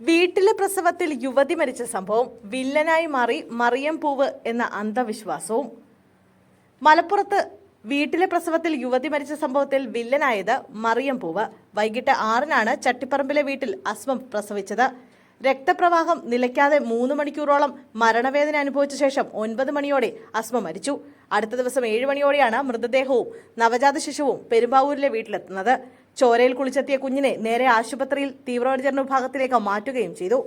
വീട്ടിലെ പ്രസവത്തിൽ യുവതി മരിച്ച സംഭവം വില്ലനായി മാറി മറിയം പൂവ് എന്ന അന്ധവിശ്വാസവും. മലപ്പുറത്ത് വീട്ടിലെ പ്രസവത്തിൽ യുവതി മരിച്ച സംഭവത്തിൽ വില്ലനായത് മറിയം പൂവ്. വൈകിട്ട് ആറിനാണ് ചട്ടിപ്പറമ്പിലെ വീട്ടിൽ അസ്മം പ്രസവിച്ചത്. രക്തപ്രവാഹം നിലയ്ക്കാതെ മൂന്ന് മണിക്കൂറോളം മരണവേദന അനുഭവിച്ച ശേഷം ഒൻപത് മണിയോടെ അസ്മ മരിച്ചു. അടുത്ത ദിവസം ഏഴ് മണിയോടെയാണ് മൃതദേഹവും നവജാത ശിശുവും പെരുമ്പാവൂരിലെ വീട്ടിലെത്തുന്നത്. ചോരയിൽ കുളിച്ചെത്തിയ കുഞ്ഞിനെ നേരെ ആശുപത്രിയിൽ തീവ്രപരിചരണ വിഭാഗത്തിലേക്ക് മാറ്റുകയും ചെയ്തു.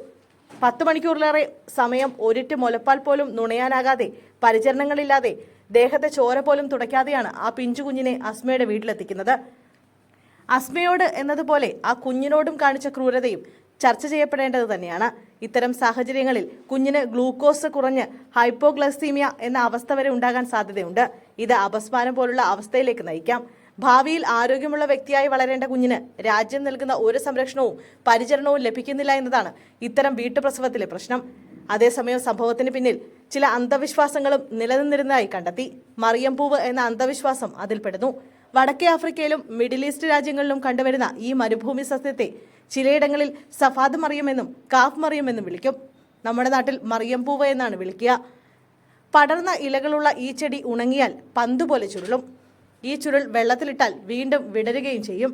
പത്ത് മണിക്കൂറിലേറെ സമയം ഒരിറ്റ് മുലപ്പാൽ പോലും നുണയാനാകാതെ പരിചരണങ്ങളില്ലാതെ ദേഹത്തെ ചോര പോലും തുടയ്ക്കാതെയാണ് ആ പിഞ്ചു കുഞ്ഞിനെ അസ്മയുടെ വീട്ടിലെത്തിക്കുന്നത്. അസ്മയോട് എന്നതുപോലെ ആ കുഞ്ഞിനോടും കാണിച്ച ക്രൂരതയും ചർച്ച ചെയ്യപ്പെടേണ്ടത് തന്നെയാണ്. ഇത്തരം സാഹചര്യങ്ങളിൽ കുഞ്ഞിന് ഗ്ലൂക്കോസ് കുറഞ്ഞ് ഹൈപ്പോഗ്ലൈസീമിയ എന്ന അവസ്ഥ വരെ ഉണ്ടാകാൻ സാധ്യതയുണ്ട്. ഇത് അപസ്മാരം പോലുള്ള അവസ്ഥയിലേക്ക് നയിക്കാം. ഭാവിയിൽ ആരോഗ്യമുള്ള വ്യക്തിയായി വളരേണ്ട കുഞ്ഞിന് രാജ്യം നൽകുന്ന ഒരു സംരക്ഷണവും പരിചരണവും ലഭിക്കുന്നില്ല എന്നതാണ് ഇത്തരം വീട്ടുപ്രസവത്തിലെ പ്രശ്നം. അതേസമയം സംഭവത്തിന് പിന്നിൽ ചില അന്ധവിശ്വാസങ്ങളും നിലനിന്നിരുന്നതായി കണ്ടെത്തി. മറിയം പൂവ് എന്ന അന്ധവിശ്വാസം അതിൽപ്പെടുന്നു. വടക്കേ ആഫ്രിക്കയിലും മിഡിൽ ഈസ്റ്റ് രാജ്യങ്ങളിലും കണ്ടുവരുന്ന ഈ മരുഭൂമി സസ്യത്തെ ചിലയിടങ്ങളിൽ സഫാദ് മറിയമെന്നും കാഫ് മറിയമെന്നും വിളിക്കും. നമ്മുടെ നാട്ടിൽ മറിയം പൂവ് എന്നാണ് വിളിക്കുക. പടർന്ന ഇലകളുള്ള ഈ ചെടി ഉണങ്ങിയാൽ പന്തുപോലെ ചുരുളും. ഈ ചുരുൾ വെള്ളത്തിലിട്ടാൽ വീണ്ടും വിടരുകയും ചെയ്യും.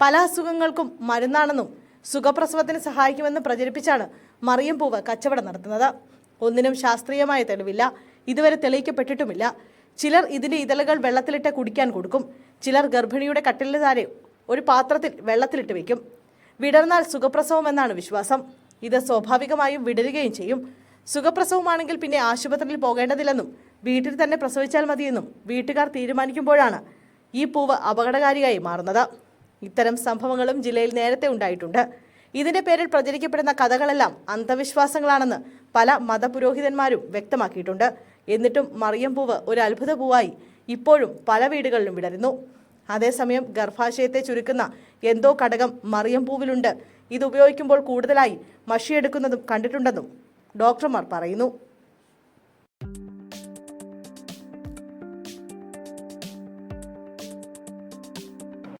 പല അസുഖങ്ങൾക്കും മരുന്നാണെന്നും സുഖപ്രസവത്തിന് സഹായിക്കുമെന്ന് പ്രചരിപ്പിച്ചാണ് മറിയം പൂവ് കച്ചവടം നടത്തുന്നത്. ഒന്നിനും ശാസ്ത്രീയമായ തെളിവില്ല. ഇതുവരെ തെളിയിക്കപ്പെട്ടിട്ടുമില്ല. ചിലർ ഇതിന്റെ ഇതളുകൾ വെള്ളത്തിലിട്ട് കുടിക്കാൻ കൊടുക്കും. ചിലർ ഗർഭിണിയുടെ കട്ടിലിന് താരെ ഒരു പാത്രത്തിൽ വെള്ളത്തിലിട്ട് വെക്കും. വിടർന്നാൽ സുഖപ്രസവം എന്നാണ് വിശ്വാസം. ഇത് സ്വാഭാവികമായും വിടരുകയും ചെയ്യും. സുഖപ്രസവമാണെങ്കിൽ പിന്നെ ആശുപത്രിയിൽ പോകേണ്ടതില്ലെന്നും വീട്ടിൽ തന്നെ പ്രസവിച്ചാൽ മതിയെന്നും വീട്ടുകാർ തീരുമാനിക്കുമ്പോഴാണ് ഈ പൂവ് അപകടകാരിയായി മാറുന്നത്. ഇത്തരം സംഭവങ്ങളും ജില്ലയിൽ നേരത്തെ ഉണ്ടായിട്ടുണ്ട്. ഇതിന്റെ പേരിൽ പ്രചരിക്കപ്പെടുന്ന കഥകളെല്ലാം അന്ധവിശ്വാസങ്ങളാണെന്ന് പല മതപുരോഹിതന്മാരും വ്യക്തമാക്കിയിട്ടുണ്ട്. എന്നിട്ടും മറിയം പൂവ് ഒരു അത്ഭുത പൂവായി ഇപ്പോഴും പല വീടുകളിലും വിടരുന്നു അതേസമയം ഗർഭാശയത്തെ ചുരുക്കുന്ന എന്തോ ഘടകം മറിയം പൂവിലുണ്ട്. ഇത് ഉപയോഗിക്കുമ്പോൾ കൂടുതലായി മഷിയെടുക്കുന്നതും കണ്ടിട്ടുണ്ടെന്നും ഡോക്ടർമാർ പറയുന്നു.